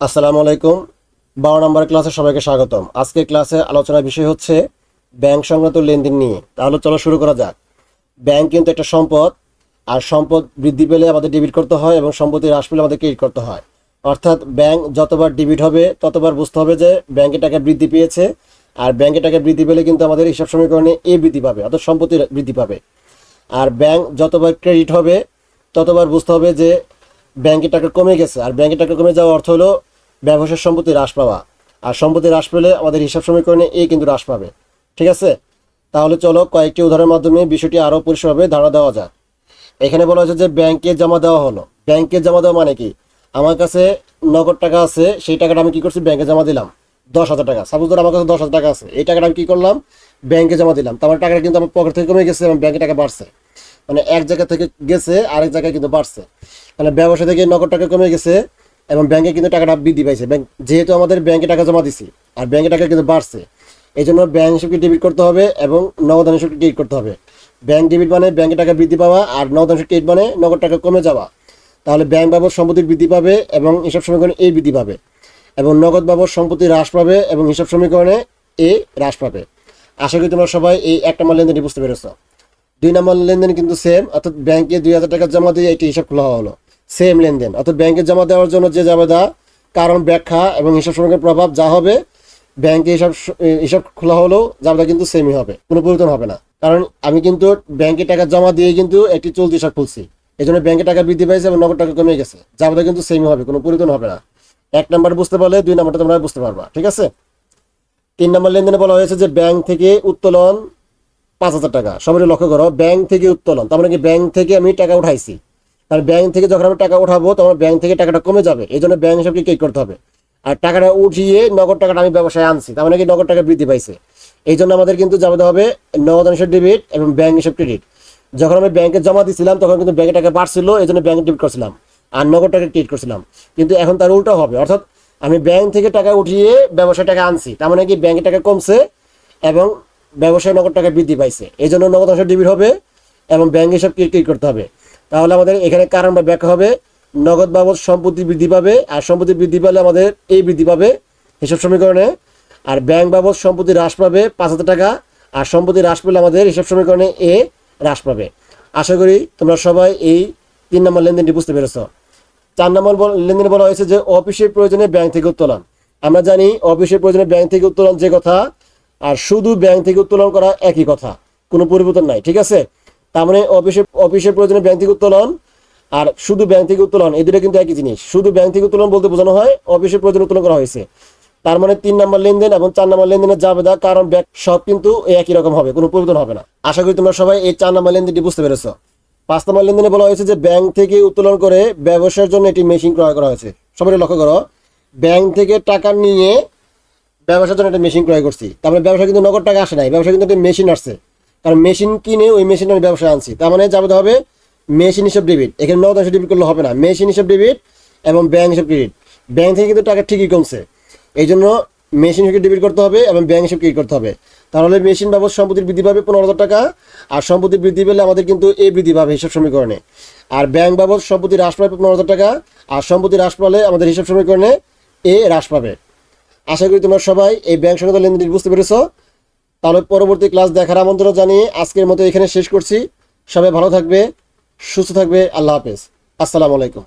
আসসালামু আলাইকুম। বারো নম্বর ক্লাসে সবাইকে স্বাগতম। আজকে ক্লাসে আলোচনার বিষয় হচ্ছে ব্যাংক সংক্রান্ত লেনদেন নিয়ে। তাহলে চলো শুরু করা যাক। ব্যাংক কিন্তু একটা সম্পদ, আর সম্পদ বৃদ্ধি পেলে আমাদের ডেবিট করতে হয় এবং সম্পত্তি হ্রাস পেলে আমাদের ক্রেডিট করতে হয়। অর্থাৎ ব্যাংক যতবার ডেবিট হবে, ততবার বুঝতে হবে যে ব্যাংকে টাকা বৃদ্ধি পেয়েছে, আর ব্যাংকে টাকা বৃদ্ধি পেলে কিন্তু আমাদের হিসাব সমীকরণে এ বৃদ্ধি পাবে, অর্থাৎ সম্পত্তি বৃদ্ধি পাবে। আর ব্যাংক যতবার ক্রেডিট হবে, ততবার বুঝতে হবে যে ব্যাংকের টাকা কমে গেছে। আর ব্যাংকের টাকা কমে যাওয়ার অর্থ হলো ব্যবসার সম্পত্তি হ্রাস পাওয়া। আর সম্পত্তি হ্রাস পেলে আমাদের হিসাব সমীকরণে এ কিন্তু হ্রাস পাবে। ঠিক আছে? তাহলে চলো কয়েকটি উদাহরণের মাধ্যমে বিষয়টি আরও পরিষ্কারভাবে ধারণা দেওয়া যাক। এখানে বলা হয়েছে যে ব্যাংকে জমা দেওয়া হলো। ব্যাংকে জমা দেওয়া মানে কি? আমার কাছে নগদ টাকা আছে, সেই টাকাটা আমি কি করছি? ব্যাংকে জমা দিলাম। দশ হাজার টাকা। সাপোজ ধর আমার কাছে দশ হাজার টাকা আছে। এই টাকাটা আমি কি করলাম? ব্যাংকে জমা দিলাম। তো আমার টাকাটা কিন্তু আমার পকেট থেকে কমে গেছে এবং ব্যাংকে টাকা বাড়ছে। মানে এক জায়গা থেকে গেছে, আরেক জায়গায় কিন্তু বাড়ছে। মানে ব্যবসা থেকে নগদ টাকা কমে গেছে এবং ব্যাংকে কিন্তু টাকাটা বৃদ্ধি পাইছে। ব্যাংক, যেহেতু আমাদের ব্যাংকে টাকা জমা দিছি, আর ব্যাংকে টাকা কিন্তু বাড়ছে এই জন্য ব্যাংক হিসেবে ডেবিট করতে হবে এবং নগদ হিসেবে ক্রেডিট করতে হবে। ব্যাংক ডেবিট মানে ব্যাংকে টাকা বৃদ্ধি পাওয়া আর নগদ হিসেবে ক্রেডিট মানে নগদ টাকা কমে যাওয়া। তাহলে ব্যাংক বাবদ সম্পত্তি বৃদ্ধি পাবে এবং হিসাব সমীকরণে এই বৃদ্ধি পাবে এবং নগদ বাবদ সম্পত্তি হ্রাস পাবে এবং হিসাব সমীকরণে এ হ্রাস পাবে। আশা করি তোমরা সবাই এই একটা মাল লেনদেনটি বুঝতে পেরেছ। দুই নম্বর লেনদেন কিন্তু সেম অর্থাৎ ব্যাংকে দুই হাজার টাকা জমা দিয়ে একটি হিসাব খোলা হলো। সেম লেনদেন, অর্থাৎ ব্যাংকে জমা দেওয়ার জন্য যে জাবেদা, কারণ ব্যাখ্যা এবং হিসাব সমীকরণের প্রভাব যা হবে ব্যাংকে হিসাব হিসাব খোলা হলেও জাবেদা কিন্তু সেমই হবে, কোনো পরিবর্তন হবে না। কারণ আমি কিন্তু ব্যাংকে টাকা জমা দিয়ে কিন্তু একটি চলতি হিসাব খুলছি এই জন্য ব্যাংকে টাকা বৃদ্ধি পাইছে এবং নগদ টাকা কমে গেছে। জাবেদা কিন্তু সেমই হবে, কোনো পরিবর্তন হবে না। এক নাম্বার বুঝতে পারলে দুই নাম্বারটা তোমরা বুঝতে পারবা, ঠিক আছে? তিন নম্বর লেনদেনে বলা হয়েছে যে ব্যাংক থেকে উত্তোলন পাঁচ হাজার টাকা। সবাই লক্ষ্য করো, ব্যাংক থেকে উত্তোলন। তার মানে কি ব্যাংক থেকে আমি টাকা উঠাইছি। তার ব্যাংক থেকে যখন আমি টাকা উঠাবো, তখন ব্যাংক থেকে টাকাটা কমে যাবে। এই জন্য ব্যাংক হিসাবকে ক্লিক করতে হবে? আর টাকাটা উঠিয়ে নগদ টাকাটা আমি ব্যবসায় আনছি। তার মানে কি নগদ টাকা বৃদ্ধি পাইছে। এই জন্য আমাদের কিন্তু যাবে হবে নগদ হিসাব ডেবিট এবং ব্যাংক হিসাব ক্রেডিট যখন আমি ব্যাংকে জমা দিছিলাম, তখন কিন্তু ব্যাংকে টাকা বাড়ছিল, এই জন্য ব্যাংকে ডেবিট করছিলাম। আর নগদ টাকা ক্রেডিট করছিলাম। কিন্তু এখন তার উল্টো হবে। অর্থাৎ আমি ব্যাংক থেকে টাকা উঠিয়ে ব্যবসায় টাকা আনছি। তার মানে কি ব্যাংকে টাকা কমছে এবং ব্যবসায় নগদ টাকা বৃদ্ধি পাইছে। এই জন্য নগদ অংশ ডেবিট হবে এবং ব্যাংক হিসাব ক্রিয়েট করতে হবে? তাহলে আমাদের এখানে কারণ বা ব্যাখ্যা হবে, নগদ বাবদ সম্পত্তি বৃদ্ধি পাবে, আর সম্পত্তি বৃদ্ধি পেলে আমাদের এই বৃদ্ধি পাবে হিসাব সমীকরণে, আর ব্যাংক বাবদ সম্পত্তি হ্রাস পাবে পাঁচ হাজার টাকা, আর সম্পত্তি হ্রাস পেলে আমাদের হিসাব সমীকরণে এ হ্রাস পাবে। আশা করি তোমরা সবাই এই তিন নম্বর লেনদেনটি বুঝতে পেরেছ। চার নম্বর লেনদেনে বলা হয়েছে যে, অফিসের প্রয়োজনে ব্যাংক থেকে উত্তোলন। আমরা জানি অফিসের প্রয়োজনে ব্যাংক থেকে উত্তোলন যে কথা আর শুধু ব্যাংক থেকে উত্তোলন করা একই কথা। কোনো পরিবর্তন নাই, ঠিক আছে? তার মানে অফিসের অফিসের প্রয়োজনে ব্যাংক থেকে উত্তোলন আর শুধু ব্যাংক থেকে উত্তোলন, এই দুটো কিন্তু একই জিনিস। শুধু ব্যাংক থেকে উত্তোলন বলতে বোঝানো হয়, অফিসের প্রয়োজনে উত্তোলন করা হয়েছে। তার মানে তিন নম্বর লেনদেন এবং চার নম্বর লেনদেনের জাবেদা, কারণ ব্যাংক সব কিন্তু একই রকম হবে, কোনো পরিবর্তন হবে না। আশা করি তোমরা সবাই এই চার নম্বর লেনদেনটি বুঝতে পেরেছ। পাঁচ নম্বর লেনদেনে বলা হয়েছে যে ব্যাংক থেকে উত্তোলন করে ব্যবসার জন্য একটি মেশিন ক্রয় করা হয়েছে। সবাই লক্ষ্য করো, ব্যাংক থেকে টাকা নিয়ে ব্যবসার জন্য একটা মেশিন ক্রয় করছি। তার মানে ব্যবসা কিন্তু নগদ টাকা আসে নাই ব্যবসা কিন্তু একটা মেশিন আসছে। কারণ মেশিন কিনে ওই মেশিন আমি ব্যবসায় আনছি। তার মানে যাবে হবে মেশিন হিসাব ডেবিট এখানে নগদ হিসাব ডেবিট করলে হবে না। মেশিন হিসাব ডেবিট এবং ব্যাংক হিসাব ক্রেডিট ব্যাংক থেকে কিন্তু টাকা ঠিকই কমছে। এই জন্য মেশিন হিসেবে ডেবিট করতে হবে এবং ব্যাংক হিসেবে ক্রেডিট করতে হবে। তাহলে মেশিন বাবদ সম্পত্তির বৃদ্ধি পাবে পনেরো হাজার টাকা। আর সম্পত্তি বৃদ্ধি পেলে আমাদের কিন্তু এ বৃদ্ধি পাবে হিসাব সমীকরণে। আর ব্যাংক বাবদ সম্পত্তি হ্রাস পাবে পনেরো হাজার টাকা। আর সম্পত্তি হ্রাস পালে আমাদের হিসাব সমীকরণে এ হ্রাস পাবে। আশা করি তোমরা সবাই এই ব্যাংক সংক্রান্ত লেনদেন বুঝতে পেরেছ। তাহলে পরবর্তী ক্লাস দেখার আমন্ত্রণ জানিয়ে আজকের মতো এখানে শেষ করছি। সবাই ভালো থাকবে, সুস্থ থাকবে, আল্লাহ হাফেজ। আসসালামু আলাইকুম।